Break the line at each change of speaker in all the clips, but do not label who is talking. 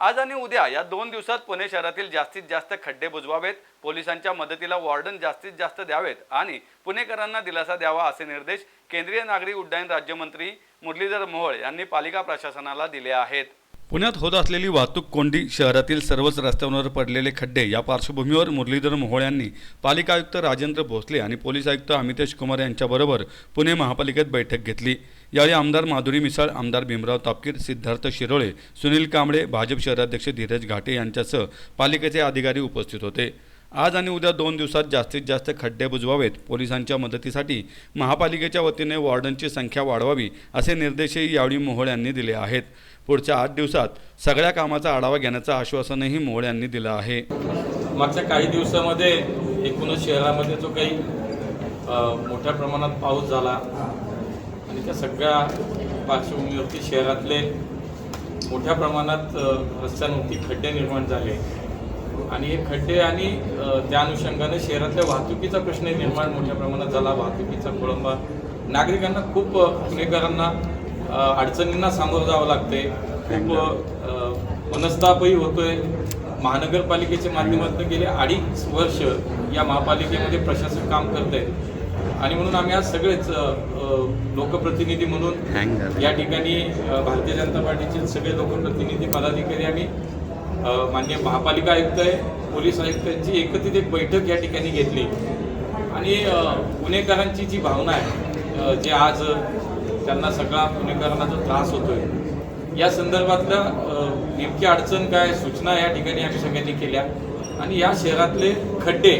आज आणि उद्या या दोन दिवसात पुणे शहरातील जास्तीत जास्त खड्डे बुजवावेत पोलिसांच्या मदतीला वॉर्डन जास्तीत जास्त द्यावेत आणि पुणेकरांना दिलासा द्यावा असे निर्देश केंद्रीय नागरी उड्डाण राज्यमंत्री मुरलीधर मोहोळ यांनी पालिका प्रशासनाला दिले आहेत. पुण्यात होत असलेली वाहतूक कोंडी शहरातील सर्वच रस्त्यांवर पडलेले खड्डे या पार्श्वभूमीवर मुरलीधर मोहोळ यांनी पालिका आयुक्त राजेंद्र भोसले आणि पोलीस आयुक्त अमितेश कुमार यांच्याबरोबर पुणे महापालिकेत बैठक घेतली. यावेळी आमदार माधुरी मिसाळ आमदार भीमराव तापकीर सिद्धार्थ शिरोळे सुनील कांबळे भाजप शहराध्यक्ष धीरज घाटे यांच्यासह पालिकेचे अधिकारी उपस्थित होते. आज आणि उद्या दोन दिवसात जास्तीत जास्त खड्डे बुजवावेत. पोलिसांच्या मदतीसाठी महापालिकेच्या वतीने वॉर्डनची संख्या वाढवावी असे निर्देशही यावेळी मोहोळ यांनी दिले आहेत. पुढच्या आठ दिवसात सगळ्या कामाचा आढावा घेण्याचं आश्वासनही मोहोळ यांनी दिलं आहे.
मागच्या काही दिवसामध्ये एकूणच शहरामध्ये जो काही मोठ्या प्रमाणात पाऊस झाला आणि त्या सगळ्या पार्श्वभूमीवरती शहरातले मोठ्या प्रमाणात रस्त्यांवरती खड्डे निर्माण झाले. आणि हे खड्डे आणि त्या अनुषंगाने शहरातल्या वाहतुकीचा प्रश्न निर्माण मोठ्या प्रमाणात झाला. वाहतुकीचा खोळंबा. नागरिकांना खूप पुणेकरांना अडचणींना सामोरं जावं लागते खूप मनस्तापही होतोय. महानगरपालिकेच्या माध्यमातून गेले अडीच वर्ष या महापालिकेमध्ये प्रशासन काम करत आहे आणि म्हणून आम्ही आज सगळेच लोकप्रतिनिधी म्हणून या ठिकाणी भारतीय जनता पार्टीचे सगळे लोकप्रतिनिधी पदाधिकारी आम्ही अ, माननीय महापालिका आयुक्त आहे पोलीस आयुक्तांची एकत्रित एक बैठक या ठिकाणी घेतली. आणि गुन्हेगारांची पुणेकरांची जी भावना आहे जे आज त्यांना सगळा पुणेकरांना जो त्रास होतोय या संदर्भातल्या नेमकी अडचण काय सूचना या ठिकाणी आम्ही सगळ्यांनी केल्या. आणि या शहरातले खड्डे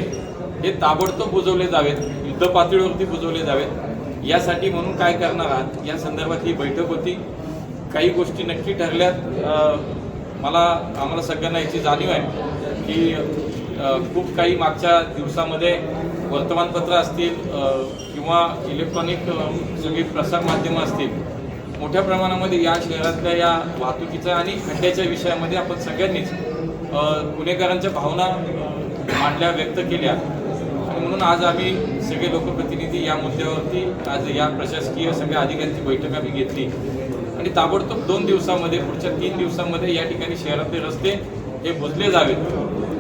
हे ताबडतोब बुजवले जावेत युद्ध पातळीवरती बुजवले जावेत. यासाठी म्हणून काय करणार आहात? या संदर्भात ही बैठक होती. काही गोष्टी नक्की ठरल्यात. मला आम्हाला सगळ्यांना याची जाणीव आहे की खूप काही मागच्या दिवसामध्ये वर्तमानपत्र असतील किंवा इलेक्ट्रॉनिक सगळी प्रसारमाध्यमं असतील मोठ्या प्रमाणामध्ये या शहरातल्या या वाहतुकीचा आणि खड्ड्याच्या विषयामध्ये आपण सगळ्यांनीच गुन्हेगारांच्या पुणेकरांच्या भावना मांडल्या व्यक्त केल्या. आणि म्हणून आज आम्ही सगळे लोकप्रतिनिधी या मुद्द्यावरती आज या प्रशासकीय सगळ्या अधिकाऱ्यांची बैठक आम्ही घेतली. आणि ताबडतोब दोन दिवसामध्ये पुढच्या तीन दिवसामध्ये या ठिकाणी शहरातले रस्ते हे बुजले जावेत.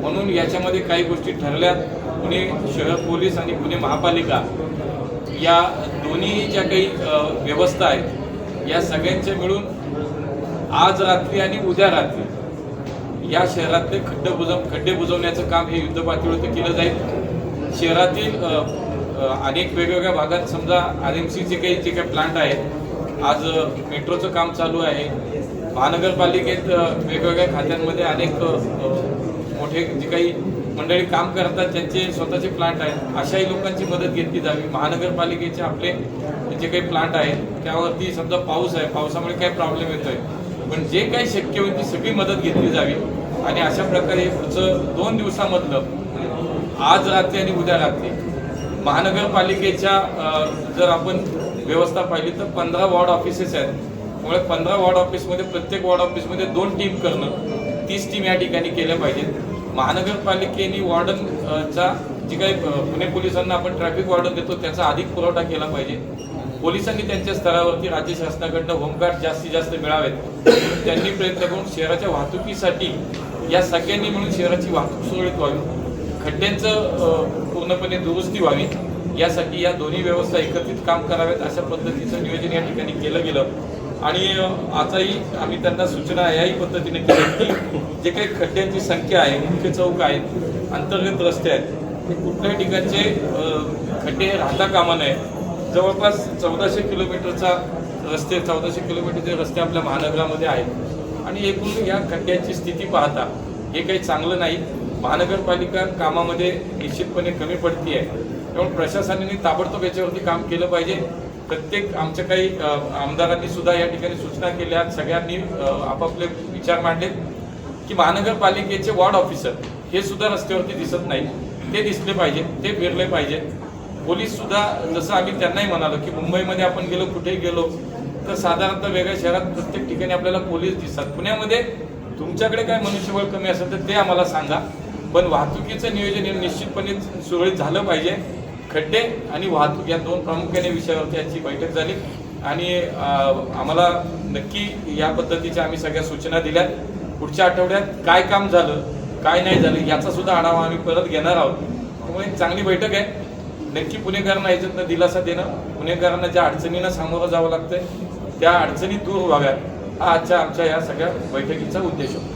म्हणून याच्यामध्ये काही गोष्टी ठरल्यात पुणे शहर पोलीस आणि पुणे महापालिका या दोन्ही ज्या काही व्यवस्था आहेत या सगळ्यांच्या मिळून आज रात्री आणि उद्या रात्री या शहरातले खड्डे बुजव खड्डे बुजवण्याचं काम हे युद्ध पातळीवरती केलं जाईल. शहरातील अनेक वेगवेगळ्या भागात समजा आर एम सीचे काही जे काही प्लांट आहेत आज मेट्रोचं काम चालू आहे. महानगरपालिकेत वेगवेगळ्या खात्यांमध्ये अनेक मोठे जे काही मंडळी काम करतात त्यांचे स्वतःचे प्लांट आहेत. अशाही लोकांची मदत घेतली जावी. महानगरपालिकेचे आपले जे काही प्लांट आहेत त्यावरती समजा पाऊस आहे पावसामुळे काय प्रॉब्लेम येतोय. पण जे काही शक्य होईल ती सगळी मदत घेतली जावी. आणि अशा प्रकारे पुढचं दोन दिवसामधलं आज रात्री आणि उद्या रात्री महानगरपालिकेच्या जर आपण व्यवस्था पाहिली तर पंधरा वॉर्ड ऑफिसेस आहेत. त्यामुळे पंधरा वॉर्ड ऑफिसमध्ये प्रत्येक वॉर्ड ऑफिसमध्ये दोन टीम करणं तीस टीम या ठिकाणी केल्या पाहिजेत महानगरपालिकेने वॉर्डन चा जी काही पुणे पोलिसांना आपण ट्रॅफिक वॉर्डन देतो त्याचा अधिक पुरवठा केला पाहिजे. पोलिसांनी त्यांच्या स्तरावरती राज्य शासनाकडनं होमगार्ड जास्तीत जास्त मिळावेत. त्यांनी प्रयत्न करून शहराच्या वाहतुकीसाठी या सगळ्यांनी म्हणून शहराची वाहतूक सुरळीत व्हावी. खड्ड्यांचं पूर्णपणे दुरुस्ती व्हावी. यासाठी या दोन्ही व्यवस्था एकत्रित काम कराव्यात अशा पद्धतीचं नियोजन या ठिकाणी केलं गेलं. आणि आताही आजही आम्ही त्यांना सूचना याही पद्धतीने केल्या की जे काही खड्ड्यांची संख्या आहे मुख्य चौक आहेत अंतर्गत रस्ते आहेत ते कुठल्याही ठिकाणचे खड्डे राहता कामा नये. जवळपास चौदाशे किलोमीटरचा रस्ते चौदाशे किलोमीटरचे रस्ते आपल्या महानगरामध्ये आहेत. आणि एकूण या खड्ड्यांची स्थिती पाहता हे काही चांगलं नाही. महानगरपालिका कामामध्ये निश्चितपणे कमी पडती आहे त्यामुळे प्रशासनाने ताबडतोब याच्यावरती काम केलं पाहिजे. प्रत्येक आमच्या काही आमदारांनी सुद्धा या ठिकाणी सूचना केल्या. सगळ्यांनी आपापले विचार मांडले की महानगरपालिकेचे वॉर्ड ऑफिसर हे सुद्धा रस्त्यावरती दिसत नाही ते दिसले पाहिजे ते फिरले पाहिजे पोलीस सुद्धा जसं आम्ही त्यांनाही म्हणालो की मुंबईमध्ये आपण गेलो कुठेही गेलो तर साधारणतः वेगळ्या शहरात प्रत्येक ठिकाणी आपल्याला पोलीस दिसतात. पुण्यामध्ये तुमच्याकडे काय मनुष्यबळ कमी असेल तर ते आम्हाला सांगा. पण वाहतुकीचं नियोजन हे निश्चितपणे सुरळीत झालं पाहिजे. खड्डे आणि वाहतूक या दोन प्रामुख्याने विषयावरती याची बैठक झाली. आणि आम्हाला नक्की या पद्धतीच्या आम्ही सगळ्या सूचना दिल्या. पुढच्या आठवड्यात काय काम झालं काय नाही झालं याचा सुद्धा आढावा आम्ही परत घेणार आहोत. त्यामुळे एक चांगली बैठक आहे. नक्की पुणेकरांना याच्यातनं दिलासा देणं पुणेकरांना ज्या अडचणींना सामोरं जावं लागतंय त्या अडचणी दूर व्हाव्यात. हा आजच्या आमच्या या सगळ्या बैठकीचा उद्देश होता.